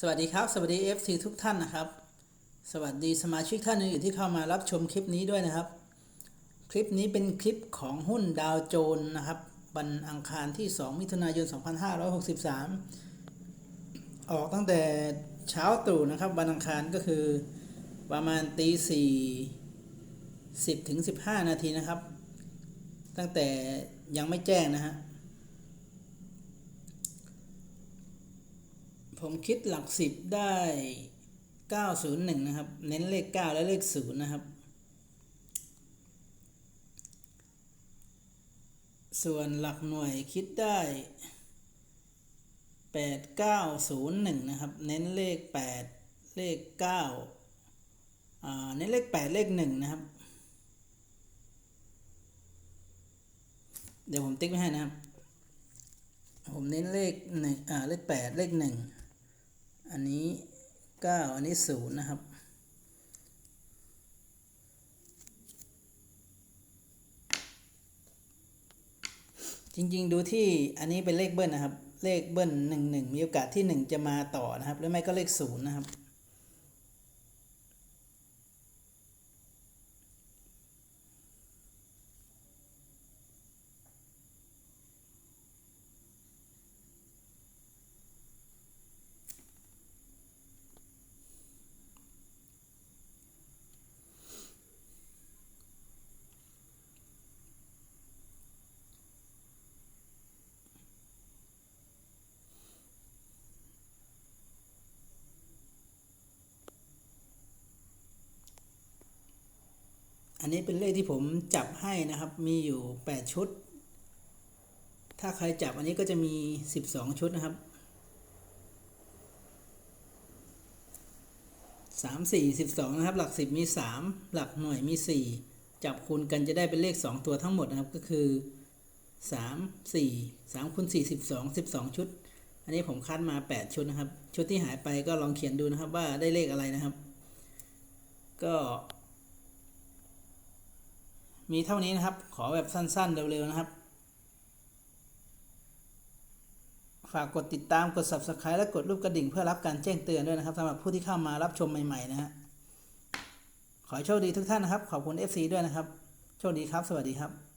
สวัสดีครับ สวัสดี FC ทุกท่านนะครับ สวัสดีสมาชิกท่านอื่นๆที่เข้ามารับชมคลิปนี้ด้วยนะครับ คลิปนี้เป็นคลิปของหุ้นดาวโจนส์นะครับวันอังคารที่ 2 มิถุนายน 2563 ออกตั้งแต่เช้าตรู่นะครับวันอังคารก็คือประมาณตีสี่สิบถึงสิบห้านาทีนะครับ ตั้งแต่ยังไม่แจ้งนะฮะ ผมคิดหลักสิบได้ 901 นะครับ เน้นเลข 9 และเลข 0 นะครับ ส่วนหลักหน่วยคิดได้ 8901 นะครับ เน้นเลข 8 เลข 9 อ่า เน้นเลข 8 เลข 1 นะครับ เดี๋ยวผมติ๊กไว้ให้นะครับผมเน้นเลขหนึ่งอ่าเลข8เลข1 อันนี้เก้าอันนี้ศูนย์นะครับ จริงๆดูที่อันนี้เป็นเลขเบิ้ลนะครับ เลขเบิ้ลหนึ่งหนึ่งมีโอกาสที่หนึ่งจะมาต่อนะครับ หรือไม่ก็เลขศูนย์นะครับ อันนี้เป็นเลขที่ผมจับให้นะครับ มีอยู่ 8 ชุด ถ้าใครจับอันนี้ก็จะมี 12 ชุดนะครับ 3 4 12 นะครับ หลัก 10 มี 3 หลักหน่วยมี 4 จับคูณกันจะได้เป็นเลข 2 ตัวทั้งหมดนะครับ ก็คือ 3 4 3คูณ4 12 12 ชุด อันนี้ผมคัดมา 8 ชุดนะครับ ชุดที่หายไปก็ลองเขียนดูนะครับว่าได้เลขอะไรนะครับ ก็ มีเท่านี้นะครับ ขอแบบสั้น ๆ เร็ว ๆ นะครับ ฝากกดติดตามกด subscribe และกดรูปกระดิ่งเพื่อรับการแจ้งเตือนด้วยนะครับสำหรับผู้ที่เข้ามารับชมใหม่ ๆ นะฮะขอให้โชคดีทุกท่านนะครับ ขอบคุณ FC ด้วยนะครับ โชคดีครับ สวัสดีครับ